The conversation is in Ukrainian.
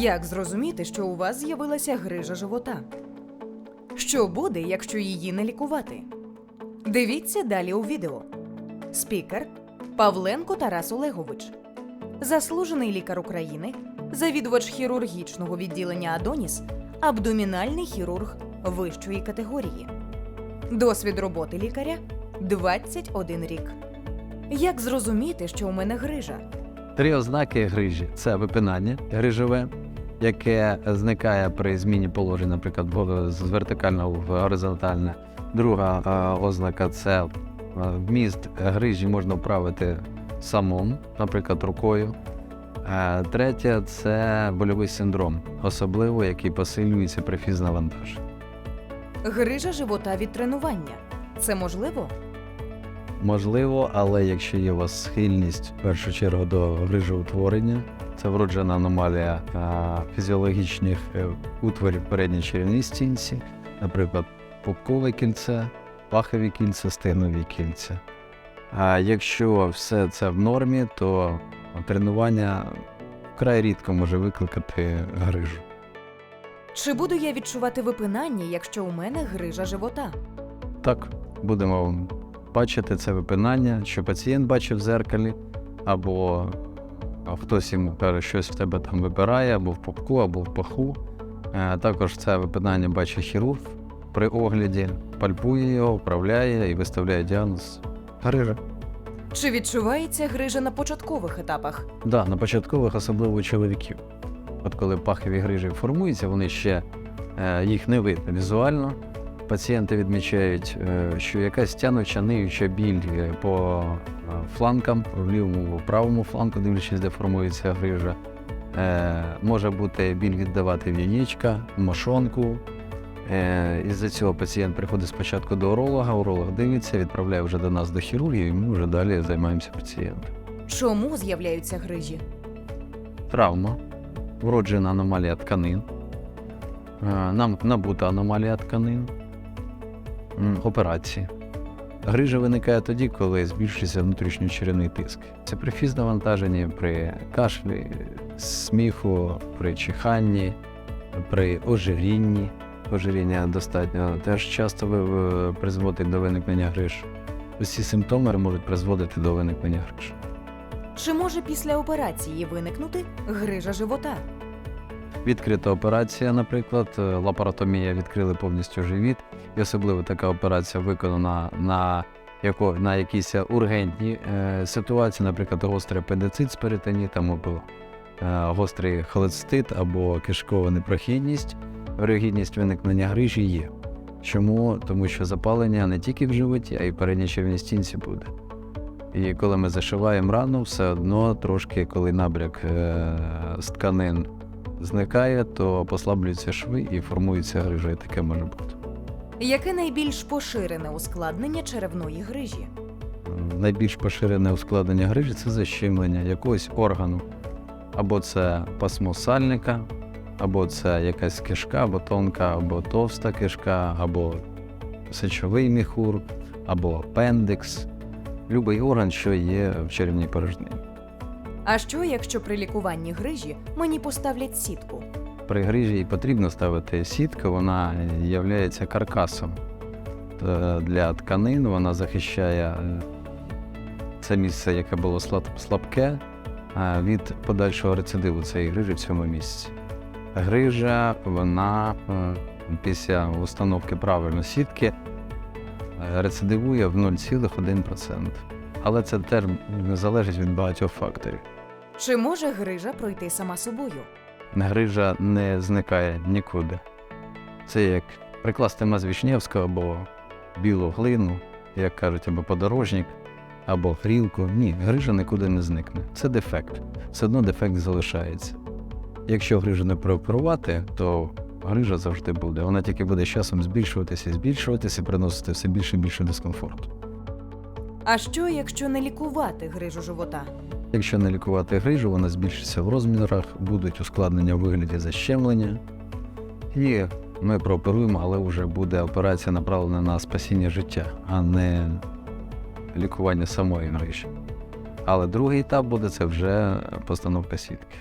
Як зрозуміти, що у вас з'явилася грижа живота? Що буде, якщо її не лікувати? Дивіться далі у відео. Спікер Павленко Тарас Олегович, заслужений лікар України, завідувач хірургічного відділення Адоніс, абдомінальний хірург вищої категорії. Досвід роботи лікаря 21 рік. Як зрозуміти, що у мене грижа? Три ознаки грижі це випинання грижове, яке зникає при зміні положення, наприклад, з вертикального в горизонтальне. Друга е, ознака це е, вміст грижі можна вправити самому, наприклад, рукою. Е, Третє це больовий синдром, особливо який посилюється при фізнавантаженні. Грижа живота від тренування. Це можливо? Можливо, але якщо є у вас схильність в першу чергу до грижоутворення, це вроджена аномалія а, фізіологічних е, утворів передній черевній стінці, наприклад, пупкове кільце, пахові кільця, стегнові кільця. А якщо все це в нормі, то тренування вкрай рідко може викликати грижу. Чи буду я відчувати випинання, якщо у мене грижа живота? Так, будемо бачити це випинання, що пацієнт бачив в зеркалі, або хтось йому каже, щось в тебе там вибирає, або в пупку, або в паху. Е, Також це випинання бачить хірург при огляді, пальпує його, вправляє і виставляє діагноз. Грижа. Чи відчувається грижа на початкових етапах? Да, на початкових, особливо у чоловіків. От коли пахові грижі формуються, вони ще е, їх не видно візуально. Пацієнти відмічають, е, що якась тянуча, ниюча біль по е, фланкам, в лівому, в правому фланку, дивлячись, де формується грижа. Е, може бути біль віддавати в яєчка, мошонку. Із-за цього пацієнт приходить спочатку до уролога, уролог дивиться, відправляє вже до нас до хірургів, і ми вже далі займаємося пацієнтом. Чому з'являються грижі? травма, вроджена аномалія тканин, нам набута аномалія тканин, операції. Грижа виникає тоді, коли збільшується внутрішньочеревний тиск. Це при фізнавантаженні, при кашлі, сміху, при чиханні, при ожирінні. Ожиріння достатньо теж часто призводить до виникнення гриж. Усі симптоми можуть призводити до виникнення гриж. Чи може після операції виникнути грижа живота? Відкрита операція, наприклад, е, лапаротомія відкрили повністю живіт, і особливо така операція виконана на, яко, на якісь ургентні е, ситуації, наприклад, гострий апендицит з перитонітом, або е, гострий холецитит, або кишкова непрохідність, вирогідність виникнення грижі є. Чому? Тому що запалення не тільки в животі, а й в передній червній стінці буде. І коли ми зашиваємо рану, все одно трошки, коли набряк е, з тканин зникає, то послаблюються шви і формується грижа, і таке може бути. Яке найбільш поширене ускладнення черевної грижі? Найбільш поширене ускладнення грижі це защемлення якогось органу. Або це пасмо сальника, або це якась кишка, або тонка, або товста кишка, або сечовий міхур, або апендикс. Любий орган, що є в черевній порожнині. А що, якщо при лікуванні грижі мені поставлять сітку? При грижі потрібно ставити сітку, вона є каркасом Е, для тканин, вона захищає е, це місце, яке було слабке, е, від подальшого рецидиву цієї грижі в цьому місці. Грижа, вона після установки правильно сітки рецидивує в 0,1%. Але це теж залежить від багатьох факторів. Чи може грижа пройти сама собою? Грижа не зникає нікуди. Це як прикласти маз Вішнєвського або білу глину, як кажуть, або подорожник, або грілку. Ні, грижа нікуди не зникне. Це дефект. Все одно дефект залишається. Якщо грижу не прооперувати, то грижа завжди буде. Вона тільки буде з часом збільшуватися і збільшуватися і приносити все більше і більше дискомфорту. А що, якщо не лікувати грижу живота? Якщо не лікувати грижу, вона збільшиться в розмірах, будуть ускладнення в вигляді защемлення. І ми прооперуємо, але вже буде операція направлена на спасіння життя, а не лікування самої грижі. Але другий етап буде це вже постановка сітки.